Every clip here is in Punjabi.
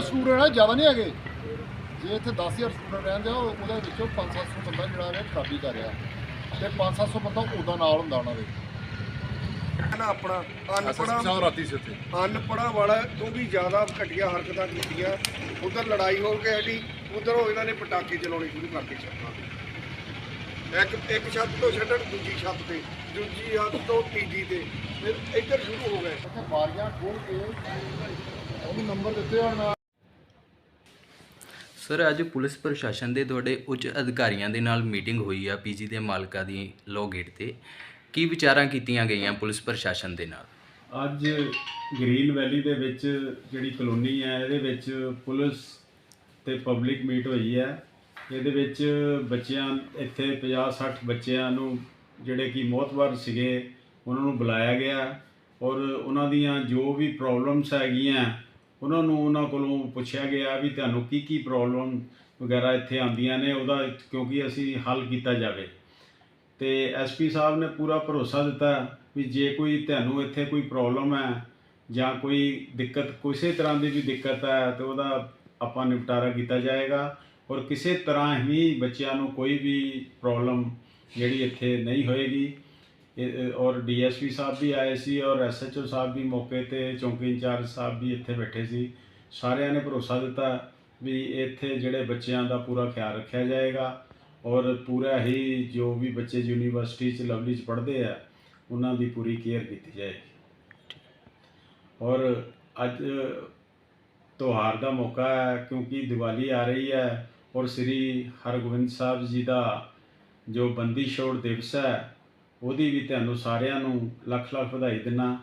ਰਹਿਣਾ ਜ਼ਿਆਦਾ ਨਹੀਂ ਹੈਗੇ। ਜੇ ਇੱਥੇ 10000 ਸਟੂਡੈਂਟ ਰਹਿੰਦੇ ਆ ਉਹ- ਉਹਦੇ ਵਿੱਚੋਂ 5-700 ਬੰਦਾ ਜਿਹੜਾ ਹੈ ਖਰਾਬੀ ਕਰ ਰਿਹਾ। ਤੇ 5-700 ਬੰਦਾ ਉਹਦਾ ਨਾਲ ਹੁੰਦਾ ਉਹਨਾਂ ਦੇ। ਨਾ ਆਪਣਾ ਅਨਪੜਾ ਸਾਹਿਬ ਰਾਤੀ ਸੀ ਉੱਥੇ। ਅਨਪੜਾ ਵਾਲਾ ਤੋਂ ਵੀ ਜ਼ਿਆਦਾ ਘਟੀਆ ਹਰਕਤਾਂ ਕੀਤੀਆਂ। ਉਧਰ ਲੜਾਈ ਹੋ ਕੇ ਹਟੀ ਉਧਰ ਉਹ ਇਹਨਾਂ ਨੇ ਪਟਾਕੇ ਚਲਾਉਣੇ ਸ਼ੁਰੂ ਕਰਤੇ ਛੱਤਾਂ ਤੇ ਇੱਕ ਇੱਕ ਛੱਤ ਤੋਂ ਛੱਡਣ ਦੂਜੀ ਛੱਤ ਤੇ ਦੂਜੀ ਛੱਤ ਤੋਂ ਤੀਜੀ ਤੇ ਫਿਰ ਇੱਧਰ ਸ਼ੁਰੂ ਹੋ ਗਏ। ਇੱਥੇ ਬਾਰੀਆਂ ਖੋਲ ਕੇ ਉਹਨੂੰ ਨੰਬਰ ਦਿੱਤੇ ਹੋਣ ਸਰ, ਅੱਜ ਪੁਲਿਸ ਪ੍ਰਸ਼ਾਸਨ ਦੇ ਤੁਹਾਡੇ ਉੱਚ ਅਧਿਕਾਰੀਆਂ ਦੇ ਨਾਲ ਮੀਟਿੰਗ ਹੋਈ ਆ ਪੀਜੀ ਦੇ ਮਾਲਕਾਂ ਦੀ ਲੋ ਗੇਟ ਤੇ। ਕੀ ਵਿਚਾਰਾਂ ਕੀਤੀਆਂ ਗਈਆਂ ਪੁਲਿਸ ਪ੍ਰਸ਼ਾਸਨ ਦੇ ਨਾਲ? ਅੱਜ ਗ੍ਰੀਨ ਵੈਲੀ ਦੇ ਵਿੱਚ ਜਿਹੜੀ ਕਲੋਨੀ ਹੈ ਇਹਦੇ ਵਿੱਚ ਪੁਲਿਸ ਤੇ ਪਬਲਿਕ ਮੀਟ ਹੋਈ ਹੈ ਇਹਦੇ ਵਿੱਚ ਬੱਚਿਆਂ, ਇੱਥੇ 50 60 ਬੱਚਿਆਂ ਨੂੰ ਜਿਹੜੇ ਕਿ ਮੌਤਵਰ ਸੀਗੇ, ਉਹਨਾਂ ਨੂੰ ਬੁਲਾਇਆ ਗਿਆ ਔਰ ਉਹਨਾਂ ਦੀਆਂ ਜੋ ਵੀ ਪ੍ਰੋਬਲਮਸ ਹੈਗੀਆਂ ਉਹਨਾਂ ਨੂੰ ਉਹਨਾਂ ਕੋਲੋਂ ਪੁੱਛਿਆ ਗਿਆ ਵੀ ਤੁਹਾਨੂੰ ਕੀ ਕੀ ਪ੍ਰੋਬਲਮ ਵਗੈਰਾ ਇੱਥੇ ਆਉਂਦੀਆਂ ਨੇ, ਉਹਦਾ ਕਿਉਂਕਿ ਅਸੀਂ ਹੱਲ ਕੀਤਾ ਜਾਵੇ। ਤੇ ਐਸਪੀ ਸਾਹਿਬ ਨੇ ਪੂਰਾ ਭਰੋਸਾ ਦਿੱਤਾ ਵੀ ਜੇ ਕੋਈ ਤੁਹਾਨੂੰ ਇੱਥੇ ਕੋਈ ਪ੍ਰੋਬਲਮ ਹੈ ਜਾਂ ਕੋਈ ਦਿੱਕਤ, ਕਿਸੇ ਤਰ੍ਹਾਂ ਦੀ ਵੀ ਦਿੱਕਤ ਹੈ, ਤੇ ਉਹਦਾ ਆਪਾਂ ਨਿਪਟਾਰਾ ਕੀਤਾ ਜਾਏਗਾ। ਔਰ ਕਿਸੇ ਤਰ੍ਹਾਂ ਹੀ ਬੱਚਿਆਂ ਨੂੰ ਕੋਈ ਵੀ ਪ੍ਰੋਬਲਮ ਜਿਹੜੀ ਇੱਥੇ ਨਹੀਂ ਹੋਏਗੀ। ਔਰ ਡੀਐਸਪੀ ਸਾਹਿਬ ਵੀ ਆਏ ਸੀ ਔਰ ਐਸਐਚਓ ਸਾਹਿਬ ਵੀ ਮੌਕੇ ਤੇ, ਚੌਂਕੀ ਇੰਚਾਰਜ ਸਾਹਿਬ ਵੀ ਇੱਥੇ ਬੈਠੇ ਸੀ। ਸਾਰਿਆਂ ਨੇ ਭਰੋਸਾ ਦਿੱਤਾ ਵੀ ਇੱਥੇ ਜਿਹੜੇ ਬੱਚਿਆਂ ਦਾ ਪੂਰਾ ਖਿਆਲ ਰੱਖਿਆ ਜਾਏਗਾ ਔਰ ਪੂਰਾ ਹੀ ਜੋ ਵੀ ਬੱਚੇ ਯੂਨੀਵਰਸਿਟੀ 'ਚ ਲਵਲੀ 'ਚ ਪੜ੍ਹਦੇ ਆ, ਉਹਨਾਂ ਦੀ ਪੂਰੀ ਕੇਅਰ ਕੀਤੀ ਜਾਏਗੀ। ਔਰ ਅੱਜ ਤਿਉਹਾਰ ਦਾ ਮੌਕਾ ਹੈ ਕਿਉਂਕਿ ਦੀਵਾਲੀ ਆ ਰਹੀ ਹੈ ਔਰ ਸ੍ਰੀ ਹਰਗੋਬਿੰਦ ਸਾਹਿਬ ਜੀ ਦਾ ਜੋ ਬੰਦੀ ਛੋੜ ਦਿਵਸ ਹੈ ਉਹਦੀ ਵੀ ਤੁਹਾਨੂੰ ਸਾਰਿਆਂ ਨੂੰ ਲੱਖ ਲੱਖ ਵਧਾਈ ਦਿੰਦਾ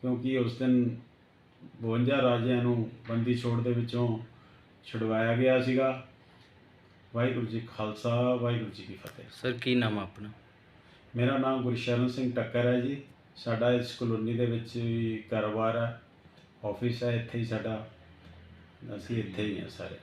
ਕਿਉਂਕਿ ਉਸ ਦਿਨ 52 ਰਾਜਿਆਂ ਨੂੰ ਬੰਦੀ ਛੋੜ ਦੇ ਵਿੱਚੋਂ ਛੁਡਵਾਇਆ ਗਿਆ ਸੀਗਾ। ਵਾਹਿਗੁਰੂ ਜੀ ਖਾਲਸਾ ਵਾਹਿਗੁਰੂ ਜੀ ਕੀ ਫਤਿਹ। ਸਰ ਕੀ ਨਾਮ ਆਪਣਾ? ਮੇਰਾ ਨਾਮ ਗੁਰਸ਼ਰਨ ਸਿੰਘ ਟੱਕਰ ਹੈ ਜੀ। ਸਾਡਾ ਇਸ ਕਲੋਨੀ ਦੇ ਵਿੱਚ ਕਾਰੋਬਾਰ ਹੈ ਆਫਿਸ ਹੈ ਇੱਥੇ ਹੀ ਸਾਡਾ। ਅਸੀਂ ਇੱਥੇ ਹੀ ਹਾਂ ਸਾਰੇ।